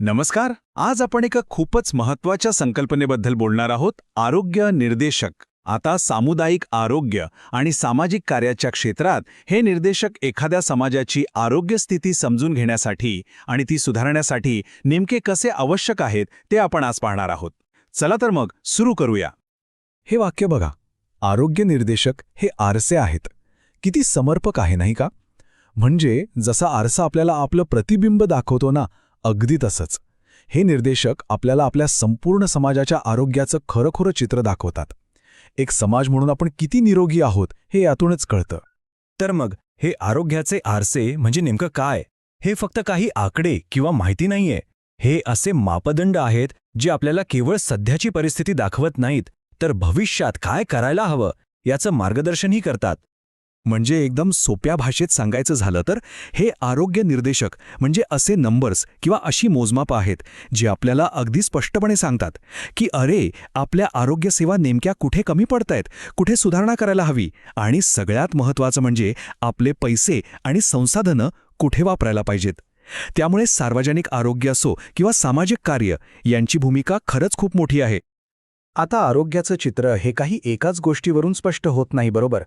नमस्कार आज आपण एका खूपच महत्त्वाच्या संकल्पनेबद्दल बोलणार आहोत आरोग्य निर्देशक. आता सामुदायिक आरोग्य आणि सामाजिक कार्याच्या क्षेत्रात हे निर्देशक एखाद्या समाजाची आरोग्य स्थिती समजून घेण्यासाठी आणि ती सुधारण्यासाठी नेमके कसे आवश्यक आहेत ते आपण आज पाहणार आहोत. चला तर मग सुरू करूया. हे वाक्य बघा. आरोग्य निर्देशक हे आरसे आहेत. किती समर्पक आहे नाही का? म्हणजे जसा आरसा आपल्याला आपलं प्रतिबिंब दाखवतो ना अगदी तसंच. हे निर्देशक आपल्याला आपल्या संपूर्ण समाजाच्या आरोग्याचं खरोखरं चित्र दाखवतात. एक समाज म्हणून आपण किती निरोगी आहोत हे यातूनच कळतं. तर मग हे आरोग्याचे आरसे म्हणजे नेमकं काय? हे फक्त काही आकडे किंवा माहिती नाहीये. हे असे मापदंड आहेत जे आपल्याला केवळ सध्याची परिस्थिती दाखवत नाहीत तर भविष्यात काय करायला हवं याचं मार्गदर्शनही करतात. म्हणजे एकदम सोप्या भाषेत सांगायचं झालं तर हे आरोग्य निर्देशक म्हणजे असे नंबर्स किंवा अशी मोजमाप आहेत जे आपल्याला अगदी स्पष्टपणे सांगतात की अरे आपल्या आरोग्यसेवा नेमक्या कुठे कमी पडतायत कुठे सुधारणा करायला हवी आणि सगळ्यात महत्त्वाचं म्हणजे आपले पैसे आणि संसाधनं कुठे वापरायला पाहिजेत. त्यामुळे सार्वजनिक आरोग्य असो किंवा सामाजिक कार्य यांची भूमिका खरंच खूप मोठी आहे. आता आरोग्याचं चित्र हे काही एकाच गोष्टीवरून स्पष्ट होत नाही बरोबर?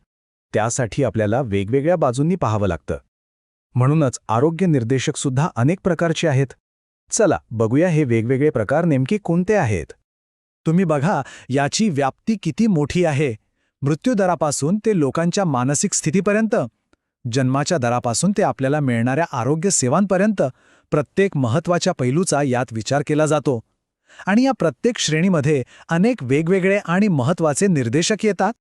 त्यासाठी आपल्याला वेगवेगळ्या बाजूंनी पाहावं लागतं. म्हणूनच आरोग्य निर्देशक सुद्धा अनेक प्रकारचे आहेत. चला बघूया हे वेगवेगळे प्रकार नेमके कोणते आहेत. तुम्ही बघा याची व्याप्ती किती मोठी आहे. मृत्यूदरापासून ते लोकांच्या मानसिक स्थितीपर्यंत. जन्माच्या दरापासून ते आपल्याला मिळणाऱ्या आरोग्य सेवांपर्यंत. प्रत्येक महत्त्वाच्या पैलूचा यात विचार केला जातो. आणि या प्रत्येक श्रेणीमध्ये अनेक वेगवेगळे आणि महत्त्वाचे निर्देशक येतात.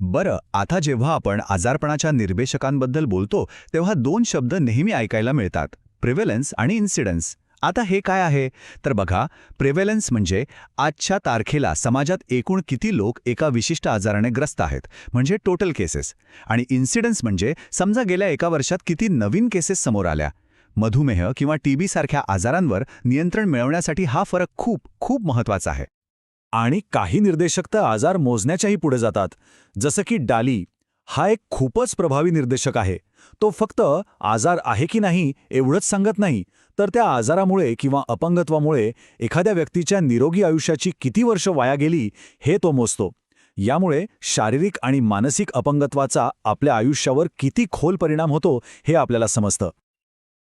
बरं आता जेव्हा आपण आजारपणाच्या निर्देशकांबद्दल बोलतो तेव्हा दोन शब्द नेहमी ऐकायला मिळतात प्रिव्हेलन्स आणि इन्सिडन्स. आता हे काय आहे? तर बघा प्रिव्हेलन्स म्हणजे आजच्या तारखेला समाजात एकूण किती लोक एका विशिष्ट आजाराने ग्रस्त आहेत म्हणजे टोटल केसेस. आणि इन्सिडन्स म्हणजे समजा गेल्या एका वर्षात किती नवीन केसेस समोर आल्या. मधुमेह किंवा टीबी सारख्या आजारांवर नियंत्रण मिळवण्यासाठी हा फरक खूप खूप महत्त्वाचा आहे. आणि काही निर्देशक तर आजार मोजण्याच्याही पुढे जातात. जसं की डाली हा एक खूपच प्रभावी निर्देशक आहे. तो फक्त आजार आहे की नाही एवढंच सांगत नाही तर त्या आजारामुळे किंवा अपंगत्वामुळे एखाद्या व्यक्तीच्या निरोगी आयुष्याची किती वर्ष वाया गेली हे तो मोजतो. यामुळे शारीरिक आणि मानसिक अपंगत्वाचा आपल्या आयुष्यावर किती खोल परिणाम होतो हे आपल्याला समजतं.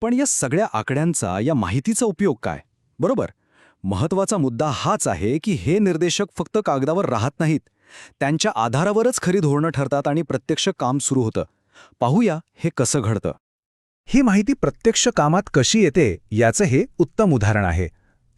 पण या सगळ्या आकड्यांचा या माहितीचा उपयोग काय? बरोबर? महत्त्वाचा मुद्दा हाच आहे की हे निर्देशक फक्त कागदावर राहत नाहीत. त्यांच्या आधारावरच खरी धोरणं ठरतात आणि प्रत्यक्ष काम सुरू होतं. पाहूया हे कसं घडतं. ही माहिती प्रत्यक्ष कामात कशी येते याचं हे उत्तम उदाहरण आहे.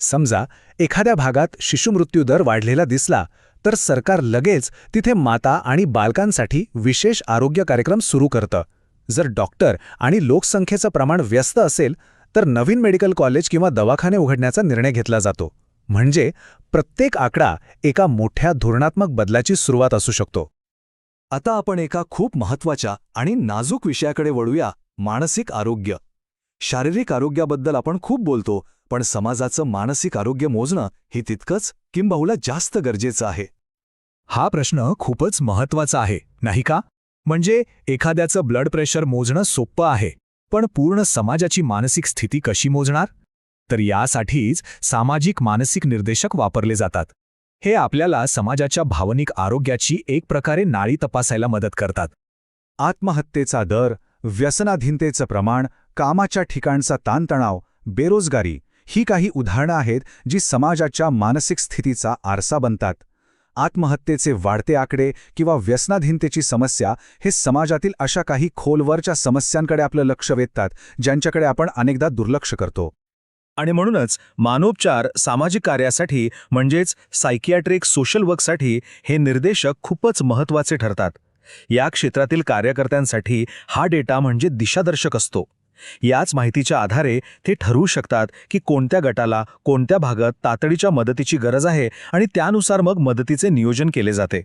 समजा एखाद्या भागात शिशुमृत्यू दर वाढलेला दिसला तर सरकार लगेच तिथे माता आणि बालकांसाठी विशेष आरोग्य कार्यक्रम सुरू करतं. जर डॉक्टर आणि लोकसंख्येचं प्रमाण व्यस्त असेल तर नवीन मेडिकल कॉलेज किंवा दवाखाने उघडण्याचा निर्णय घेतला जातो. म्हणजे प्रत्येक आकडा एका मोठ्या धोरणात्मक बदलाची सुरुवात असू शकतो. आता आपण एका खूप महत्त्वाच्या आणि नाजूक विषयाकडे वळूया मानसिक आरोग्य. शारीरिक आरोग्याबद्दल आपण खूप बोलतो पण समाजाचं मानसिक आरोग्य मोजणं हे तितकंच किंबहुला जास्त गरजेचं आहे. हा प्रश्न खूपच महत्त्वाचा आहे नाही का? म्हणजे एखाद्याचं ब्लड प्रेशर मोजणं सोपं आहे. पण पूर्ण समाजाची मानसिक स्थिती कशी मोजणार? तर यासाठीच सामाजिक मानसिक निर्देशक वापरले जातात. हे आपल्याला समाजाच्या भावनिक आरोग्याची एक प्रकारे नाळी तपासायला मदत करतात. आत्महत्येचा दर व्यसनाधीनतेचं प्रमाण कामाच्या ठिकाणचा ताणतणाव बेरोजगारी ही काही उदाहरणं आहेत जी समाजाच्या मानसिक स्थितीचा आरसा बनतात. आत्महत्येचे वाढते आकडे किंवा व्यसनाधीनतेची समस्या हे समाजातील अशा काही खोलवरच्या समस्यांकडे आपलं लक्ष वेधतात ज्यांच्याकडे आपण अनेकदा दुर्लक्ष करतो. आणि म्हणूनच मानोपचार सामाजिक कार्यासाठी म्हणजेच सायकियाट्रिक सोशल वर्कसाठी हे निर्देशक खूपच महत्त्वाचे ठरतात. या क्षेत्रातील कार्यकर्त्यांसाठी हा डेटा म्हणजे दिशादर्शक असतो. याच माहितीच्या आधारे ते ठरवू शकतात की कोणत्या गटाला कोणत्या भागात तातडीच्या मदतीची गरज आहे आणि त्यानुसार मग मदतीचे नियोजन केले जाते.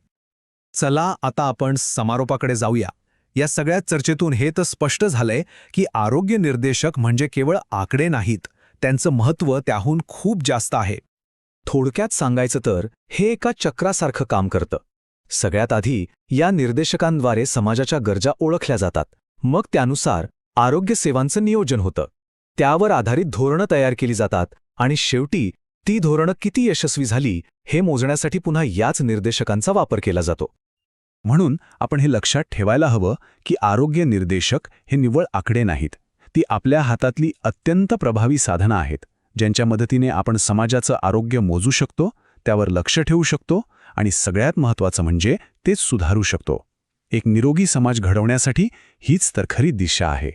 चला आता आपण समारोपाकडे जाऊया. या सगळ्या चर्चेतून हे तर स्पष्ट झालंय की आरोग्य निर्देशक म्हणजे केवळ आकडे नाहीत त्यांचं महत्त्व त्याहून खूप जास्त आहे. थोडक्यात सांगायचं तर हे एका चक्रासारखं काम करतं. सगळ्यात आधी या निर्देशकांद्वारे समाजाच्या गरजा ओळखल्या जातात. मग त्यानुसार आरोग्य सेवांचं नियोजन होतं. त्यावर आधारित धोरणं तयार केली जातात आणि शेवटी ती धोरणं किती यशस्वी झाली हे मोजण्यासाठी पुन्हा याच निर्देशकांचा वापर केला जातो. म्हणून आपण हे लक्षात ठेवायला हवं की आरोग्य निर्देशक हे निव्वळ आकडे नाहीत. ती आपल्या हातातली अत्यंत प्रभावी साधनं आहेत ज्यांच्या मदतीने आपण समाजाचं आरोग्य मोजू शकतो त्यावर लक्ष ठेवू शकतो आणि सगळ्यात महत्त्वाचं म्हणजे तेच सुधारू शकतो. एक निरोगी समाज घडवण्यासाठी हीच तर खरी दिशा आहे.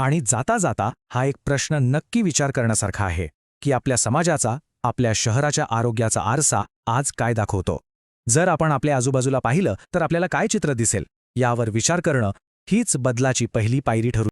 आणि जाता जाता हा एक प्रश्न नक्की विचार करण्यासारखा आहे की आपल्या समाजाचा आपल्या शहराच्या आरोग्याचा आरसा आज काय दाखवतो. जर आपण आपल्या आजूबाजूला पाहिलं तर आपल्याला काय चित्र दिसेल? यावर विचार करणं हीच बदलाची पहिली पायरी ठरू